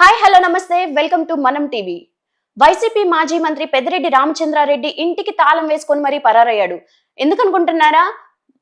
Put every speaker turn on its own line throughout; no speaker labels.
Hi hello నమస్తే. Welcome to Manam TV YCP మాజీ మంత్రి పెద్దిరెడ్డి రామచంద్రారెడ్డి ఇంటికి తాళం వేసుకొని మరీ పరారయ్యాడు. ఎందుకు అనుకుంటున్నారా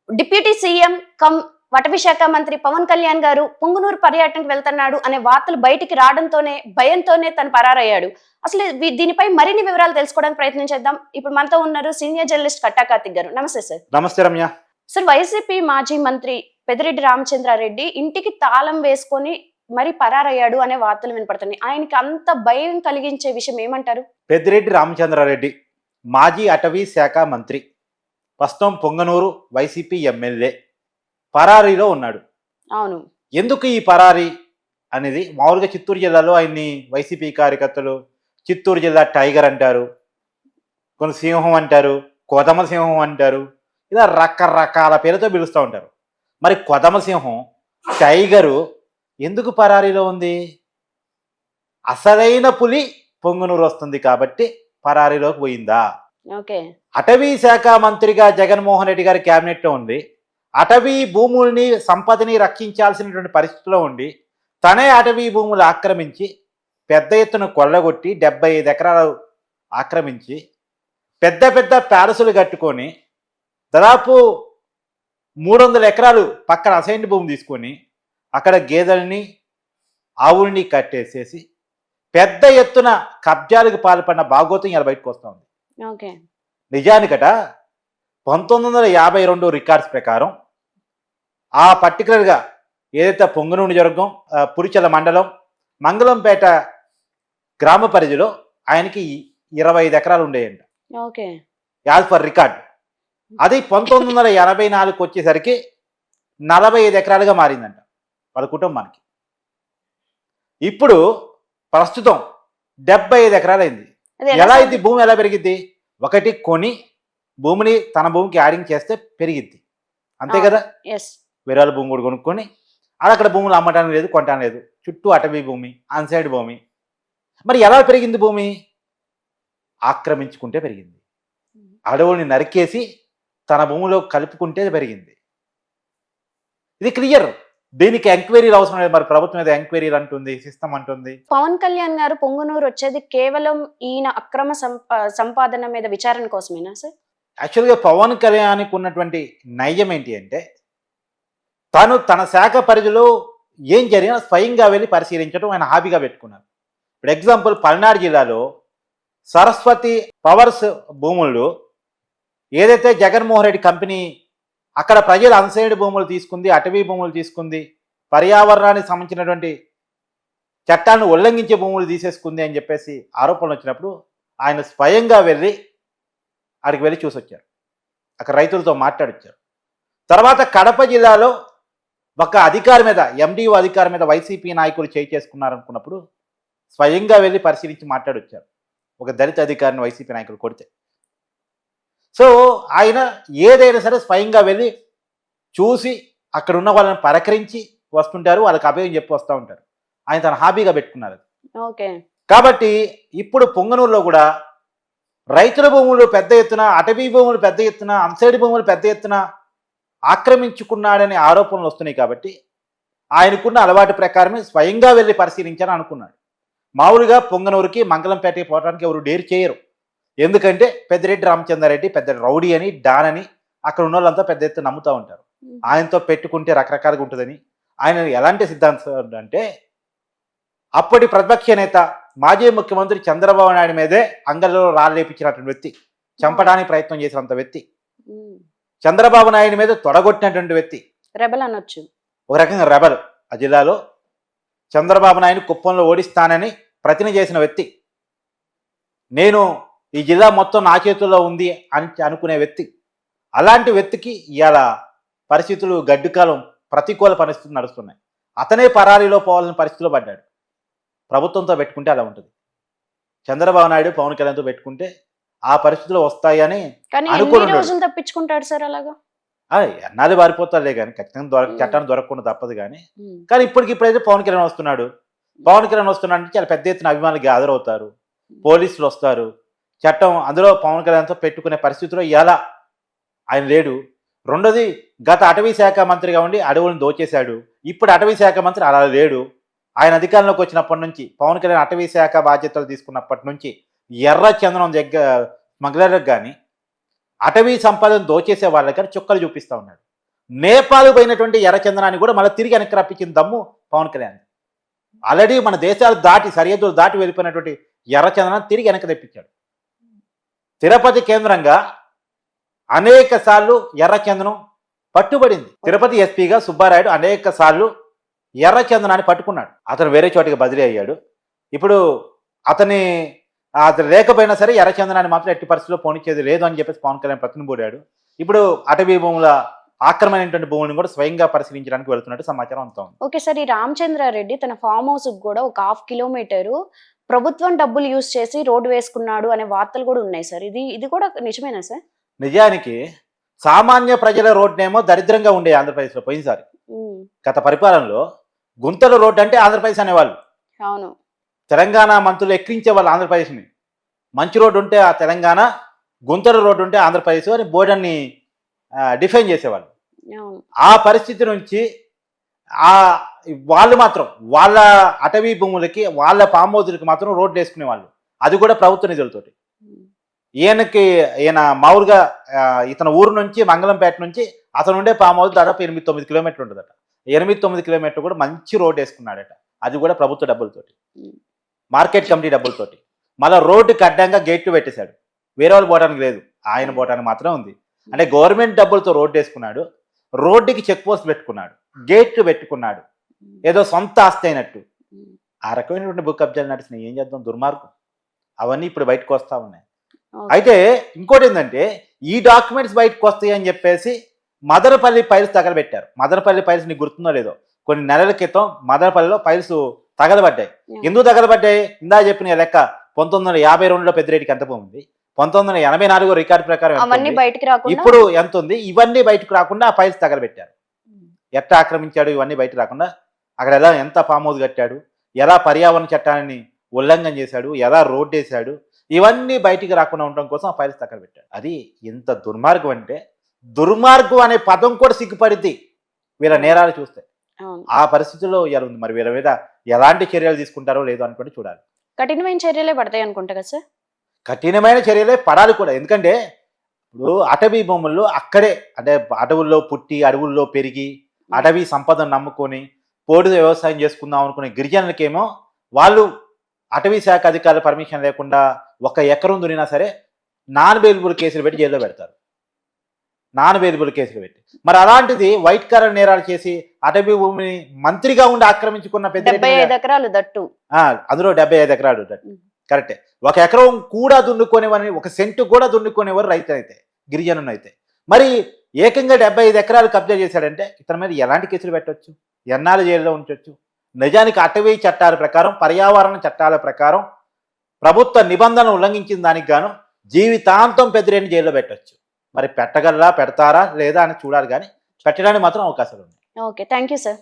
డిప్యూటీ సీఎం కమ్ వటవి శాఖ మంత్రి పవన్ కళ్యాణ్ గారు పొంగునూరు పర్యటనకు వెళ్తున్నాడు అనే వార్తలు బయటికి రావడంతోనే భయంతోనే తను పరారయ్యాడు. అసలు దీనిపై మరిన్ని వివరాలు తెలుసుకోవడానికి ప్రయత్నం చేద్దాం. ఇప్పుడు మనతో ఉన్నారు సీనియర్ జర్నలిస్ట్ కట్టా కార్తిక్ గారు. నమస్తే సార్.
నమస్తే రమ్య.
సార్ వైసీపీ మాజీ మంత్రి పెద్దిరెడ్డి రామచంద్రారెడ్డి ఇంటికి తాళం వేసుకొని మరి పరారయ్యాడు అనే వార్తలు వినపడుతున్నాయి. ఆయనకి అంత భయం కలిగించే విషయం ఏమంటారు?
పెద్దిరెడ్డి రామచంద్రారెడ్డి మాజీ అటవీ శాఖ మంత్రి ప్రస్తుతం పొంగనూరు వైసీపీ ఎమ్మెల్యే పరారీలో ఉన్నాడు.
అవును.
ఎందుకు ఈ పరారీ అనేది? మామూలుగా చిత్తూరు జిల్లాలో ఆయన్ని వైసీపీ కార్యకర్తలు చిత్తూరు జిల్లా టైగర్ అంటారు కొన్ని సింహం అంటారు కొదమ సింహం అంటారు ఇలా రకరకాల పేరుతో పిలుస్తూ ఉంటారు. మరి కొదమ సింహం టైగరు ఎందుకు పరారీలో ఉంది? అసలైన పులి పొంగునూరు వస్తుంది కాబట్టి పరారీలోకి పోయిందా?
ఓకే.
అటవీ శాఖ మంత్రిగా జగన్మోహన్ రెడ్డి గారి క్యాబినెట్లో ఉంది. అటవీ భూముల్ని సంపదని రక్షించాల్సినటువంటి పరిస్థితిలో ఉండి తనే అటవీ భూములు ఆక్రమించి పెద్ద ఎత్తున కొల్లగొట్టి డెబ్బై ఐదు ఎకరాలు ఆక్రమించి పెద్ద పెద్ద ప్యాలెసులు కట్టుకొని దాదాపు మూడు వందల ఎకరాలు పక్కన అసైన్ భూమి తీసుకొని అక్కడ గేదెల్ని ఆవుల్ని కట్టేసేసి పెద్ద ఎత్తున కబ్జాలకు పాల్పడిన భాగోతం ఇలా బయటకు వస్తూ ఉంది.
ఓకే.
నిజానికట పంతొమ్మిది వందల యాభై రెండు రికార్డ్స్ ప్రకారం ఆ పర్టికులర్గా ఏదైతే పొంగనూరు జరగం ఆ, పురిచల మండలం మంగళంపేట గ్రామ పరిధిలో ఆయనకి ఇరవై ఐదు ఎకరాలు ఉండేయంట.
ఓకే.
As per record. అది పంతొమ్మిది వందల ఎనభై నాలుగుకి వచ్చేసరికి నలభై ఐదు ఎకరాలుగా మారిందంట. వాళ్ళ కుటుంబానికి ఇప్పుడు ప్రస్తుతం డెబ్బై ఐదు ఎకరాలు అయింది
అది
ఎలా అయింది? భూమి ఎలా పెరిగిద్ది? ఒకటి కొని భూమిని తన భూమికి యాడింగ్ చేస్తే పెరిగిద్ది. అంతే. కదా? వేరే వాళ్ళ భూమి కూడా కొనుక్కొని అది అక్కడ భూములు అమ్మటానికి లేదు కొనటానికి లేదు. చుట్టూ అటవీ భూమి అన్సైడ్ భూమి. మరి ఎలా పెరిగింది భూమి? ఆక్రమించుకుంటే పెరిగింది. అడవుల్ని నరికేసి తన భూమిలో కలుపుకుంటే పెరిగింది. ఇది క్లియర్. దీనికి ఎంక్వైరీలు అవసరం లేదు. మరి ప్రభుత్వం మీద ఎంక్వైరీలు అంటుంది సిస్టమ్ అంటుంది.
పవన్ కళ్యాణ్ గారు పొంగునూరు వచ్చేది కేవలం ఈయన అక్రమ సంపా- సంపాదన మీద విచారణ కోసమేనా సార్?
యాక్చువల్గా పవన్ కళ్యాణ్కి ఉన్నటువంటి నైజం ఏంటి అంటే తను తన శాఖ పరిధిలో ఏం జరిగినా స్వయంగా వెళ్ళి పరిశీలించడం ఆయన హాబీగా పెట్టుకున్నారు. ఇప్పుడు ఎగ్జాంపుల్ పల్నాడు జిల్లాలో సరస్వతి పవర్స్ భూములు ఏదైతే జగన్మోహన్ రెడ్డి కంపెనీ అక్కడ ప్రజలు అన్సైడ్ భూములు తీసుకుంది అటవీ భూములు తీసుకుంది పర్యావరణానికి సంబంధించినటువంటి చట్టాన్ని ఉల్లంఘించే భూములు తీసేసుకుంది అని చెప్పేసి ఆరోపణలు వచ్చినప్పుడు ఆయన స్వయంగా వెళ్ళి అక్కడికి వెళ్ళి చూసొచ్చారు. అక్కడ రైతులతో మాట్లాడొచ్చారు. తర్వాత కడప జిల్లాలో ఒక అధికారి మీద ఎండిఓ అధికారి మీద వైసీపీ నాయకులు చేయి చేసుకున్నారనుకున్నప్పుడు స్వయంగా వెళ్ళి పరిశీలించి మాట్లాడొచ్చారు. ఒక దళిత అధికారిని వైసీపీ నాయకులు కొడితే. సో ఆయన ఏదైనా సరే స్వయంగా వెళ్ళి చూసి అక్కడ ఉన్న వాళ్ళని పలకరించి వస్తుంటారు వాళ్ళకి అభయం చెప్పి వస్తూ ఉంటారు. ఆయన తన హాబీగా పెట్టుకున్నారు
ఓకే.
కాబట్టి ఇప్పుడు పొంగనూరులో కూడా రైతుల భూములు పెద్ద ఎత్తున అటవీ భూములు పెద్ద ఎత్తున అన్సైడ్ భూములు పెద్ద ఎత్తున ఆక్రమించుకున్నాడనే ఆరోపణలు వస్తున్నాయి కాబట్టి ఆయనకున్న అలవాటు ప్రకారమే స్వయంగా వెళ్ళి పరిశీలించాలని అనుకున్నాడు. మామూలుగా పొంగనూరుకి మంగళంపేటకి పోవడానికి ఎవరు డేర్ చేయరు. ఎందుకంటే పెద్దిరెడ్డి రామచంద్రారెడ్డి పెద్ద రౌడీ అని డాన్ అని అక్కడ ఉన్న వాళ్ళంతా పెద్ద ఎత్తున నమ్ముతూ ఉంటారు. ఆయనతో పెట్టుకుంటే రకరకాలుగా ఉంటుందని. ఆయన ఎలాంటి సిద్ధాంతం అంటే అప్పటి ప్రతిపక్ష నేత మాజీ ముఖ్యమంత్రి చంద్రబాబు నాయుడు మీదే అంగల్లో రాళ్ళేపించినటువంటి వ్యక్తి చంపడానికి ప్రయత్నం చేసినంత వ్యక్తి చంద్రబాబు నాయుడు మీద తొడగొట్టినటువంటి వ్యక్తి.
రెబల్ అనొచ్చు.
ఒక రకంగా రెబల్ ఆ జిల్లాలో. చంద్రబాబు నాయుడు కుప్పంలో ఓడిస్తానని ప్రతిన చేసిన వ్యక్తి. నేను ఈ జిల్లా మొత్తం నా చేతుల్లో ఉంది అని అనుకునే వ్యక్తి. అలాంటి వ్యక్తికి ఇవాళ పరిస్థితులు గడ్డుకాలం ప్రతికూల పరిస్థితులు నడుస్తున్నాయి. అతనే పరారీలో పోవాలని పరిస్థితిలో పడ్డాడు. ప్రభుత్వంతో పెట్టుకుంటే అలా ఉంటుంది. చంద్రబాబు నాయుడు పవన్ కళ్యాణ్తో పెట్టుకుంటే ఆ పరిస్థితులు వస్తాయని
కానీ ఎన్ని
అనుకోనున్నాడు.
రోజులు తప్పించుకుంటాడు సార్ అలాగా?
ఎన్నాళ్ళు పారిపోతారులే కానీ ఖచ్చితంగా దొరక. చట్టాన్ని దొరకకుండా తప్పదు కానీ. కానీ ఇప్పటికి ఇప్పుడైతే పవన్ కళ్యాణ్ వస్తున్నాడు. పవన్ కళ్యాణ్ వస్తున్నాడు అంటే చాలా పెద్ద ఎత్తున అభిమానులు గ్యాదర్ అవుతారు పోలీసులు వస్తారు. చట్టం అందులో పవన్ కళ్యాణ్తో పెట్టుకునే పరిస్థితిలో ఎలా ఆయన లేడు. రెండోది గత అటవీ శాఖ మంత్రిగా ఉండి అడవులను దోచేశాడు. ఇప్పుడు అటవీ శాఖ మంత్రి అలా లేడు. ఆయన అధికారంలోకి వచ్చినప్పటి నుంచి పవన్ కళ్యాణ్ అటవీ శాఖ బాధ్యతలు తీసుకున్నప్పటి నుంచి ఎర్ర చందనం దగ్గర స్మగ్లర్లకు కానీ అటవీ సంపదను దోచేసే వాళ్ళకి కానీ చుక్కలు చూపిస్తూ ఉన్నాడు. నేపాల్ పోయినటువంటి ఎర్రచందనాన్ని కూడా మళ్ళీ తిరిగి వెనక్కి రప్పించిన దమ్ము పవన్ కళ్యాణ్ ఆల్రెడీ మన దేశాలు దాటి సరిహద్దులు దాటి వెళ్ళిపోయినటువంటి ఎర్రచందనాన్ని తిరిగి వెనక్కి తెప్పించాడు. తిరుపతి కేంద్రంగా అనేక సార్లు ఎర్రచందనం పట్టుబడింది. తిరుపతి ఎస్పీగా సుబ్బారాయుడు అనేక సార్లు ఎర్రచందనాన్ని పట్టుకున్నాడు. అతను వేరే చోటికి బదిలీ అయ్యాడు. ఇప్పుడు అతని అతను లేకపోయినా సరే ఎర్రచందనాన్ని మాత్రం ఎట్టి పరిస్థితుల్లో పోనిచ్చేది లేదు అని చెప్పేసి పవన్ కళ్యాణ్ ప్రతినిబూడాడు ఇప్పుడు అటవీ భూముల ఆక్రమైనటువంటి భూములను కూడా స్వయంగా పరిశీలించడానికి వెళ్తున్నట్టు సమాచారం అంతా
ఓకే సార్ ఈ రామచంద్రారెడ్డి తన ఫామ్ హౌస్ కూడా ఒక హాఫ్ కిలోమీటరు ప్రభుత్వం డబ్బులు యూజ్ చేసి రోడ్డు వేసుకున్నాడు అనే వార్తలు కూడా ఉన్నాయి సార్. ఇది ఇది కూడా నిజమేనా సార్?
నిజానికి సామాన్య ప్రజల రోడ్నేమో దరిద్రంగా ఉండే ఆంధ్రప్రదేశ్లో పోయినసారి. గత పరిపాలనలో గుంతల రోడ్డు అంటే ఆంధ్రప్రదేశ్ అనేవాళ్ళు.
అవును.
తెలంగాణ మంత్రులు ఎక్కించే వాళ్ళు ఆంధ్రప్రదేశ్ని. మంచి రోడ్డు ఉంటే ఆ తెలంగాణ గుంతల రోడ్డు ఉంటే ఆంధ్రప్రదేశ్ అని బోర్డన్ని డిఫైన్ చేసేవాళ్ళు. ఆ పరిస్థితి నుంచి ఆ వాళ్ళు మాత్రం వాళ్ళ అటవీ భూములకి వాళ్ళ ఫామ్ హౌజులకి మాత్రం రోడ్లు వేసుకునేవాళ్ళు. అది కూడా ప్రభుత్వ నిధులతోటి. ఈయనకి ఈయన మామూలుగా ఇతని ఊరు నుంచి మంగళంపేట నుంచి అతను ఉండే ఫామ్ హౌస్ దాదాపు ఎనిమిది తొమ్మిది కిలోమీటర్లు ఉంటుందట. ఎనిమిది తొమ్మిది కిలోమీటర్లు కూడా మంచి రోడ్ వేసుకున్నాడట. అది కూడా ప్రభుత్వ డబ్బులతోటి. Market committee డబ్బులతోటి. మళ్ళీ రోడ్డుకి అడ్డంగా గేట్లు పెట్టేశాడు. వేరే వాళ్ళు పోవడానికి లేదు. ఆయన పోవడానికి మాత్రం ఉంది. అంటే గవర్నమెంట్ డబ్బులతో రోడ్డు వేసుకున్నాడు. రోడ్డుకి చెక్ పోస్ట్ పెట్టుకున్నాడు గేట్లు పెట్టుకున్నాడు ఏదో సొంత ఆస్తి అయినట్టు. ఆ రకమైనటువంటి బుక్ కబ్జాలు నడిచినాయి ఏం చేద్దాం? దుర్మార్గం. అవన్నీ ఇప్పుడు బయటకు వస్తా ఉన్నాయి. అయితే ఇంకోటి ఏంటంటే ఈ డాక్యుమెంట్స్ బయటకు వస్తాయి అని చెప్పేసి మదనపల్లి ఫైల్స్ తగలబెట్టారు. మదనపల్లి ఫైల్స్ నీకు గుర్తుందో లేదో? కొన్ని నెలల క్రితం మదనపల్లిలో ఫైల్స్ తగలబడ్డాయి. ఎందుకు తగలబడ్డాయి? ఇందా చెప్పిన లెక్క పంతొమ్మిది వందల యాభై రెండులో పెద్దిరెడ్డికి ఎంత భూమి ఉంది పంతొమ్మిది వందల ఎనభై నాలుగో రికార్డు ప్రకారం ఇప్పుడు ఎంత ఉంది? ఇవన్నీ బయటకు రాకుండా ఆ ఫైల్స్ తగలబెట్టారు. ఎట్లా ఆక్రమించాడు ఇవన్నీ బయట రాకుండా? అక్కడ ఎలా ఎంత ఫామ్ హౌస్ కట్టాడు? ఎలా పర్యావరణ చట్టాన్ని ఉల్లంఘన చేశాడు? ఎలా రోడ్ వేశాడు? ఇవన్నీ బయటికి రాకుండా ఉండడం కోసం ఆ ఫైల్స్ తగ్గర పెట్టాడు అది ఎంత దుర్మార్గం అంటే దుర్మార్గం అనే పదం కూడా సిగ్గుపడింది వీళ్ళ నేరాలు చూస్తే. ఆ పరిస్థితుల్లో ఇలా ఉంది? మరి వీళ్ళ మీద ఎలాంటి చర్యలు తీసుకుంటారో లేదో అనుకుంటే చూడాలి.
కఠినమైన చర్యలే పడతాయి అనుకుంటా కదా సార్?
కఠినమైన చర్యలే పడాలి కూడా. ఎందుకంటే ఇప్పుడు అటవీ భూముల్లో అక్కడే అంటే అడవుల్లో పుట్టి అడవుల్లో పెరిగి అటవీ సంపదను నమ్ముకొని పోడు వ్యవసాయం చేసుకుందాం అనుకునే గిరిజనులకేమో వాళ్ళు అటవీ శాఖ అధికారుల పర్మిషన్ లేకుండా ఒక ఎకరం దునినా సరే నాన్ బెయిలబుల్ కేసులు పెట్టి జైల్లో పెడతారు. నాన్ బెయిలబుల్ కేసులు పెట్టి. మరి అలాంటిది వైట్ కలర్ నేరాలు చేసి అటవీ భూమిని మంత్రిగా ఉండి ఆక్రమించుకున్న పెద్ద
ఎకరాలు దట్టు.
అందులో డెబ్బై ఐదు ఎకరాలు
ఉం.
కరెక్టే. ఒక ఎకరం కూడా దున్నుకునేవారిని ఒక సెంటు కూడా దున్నుకునేవారు రైతునైతే గిరిజనునైతే గిరిజనులు అయితే మరి ఏకంగా డెబ్బై ఐదు ఎకరాలు కబ్జా చేశాడంటే ఇతని మీద ఎలాంటి కేసులు పెట్టవచ్చు ఎన్నాళ్ళు జైల్లో ఉంచవచ్చు నిజానికి అటవీ చట్టాల ప్రకారం పర్యావరణ చట్టాల ప్రకారం ప్రభుత్వ నిబంధనలు ఉల్లంఘించిన దానికి గాను జీవితాంతం పెద్దరేని జైల్లో పెట్టొచ్చు. మరి పెట్టగలరా పెడతారా లేదా అని చూడాలి కానీ పెట్టడానికి మాత్రం అవకాశాలు ఉన్నాయి.
ఓకే. Thank you sir.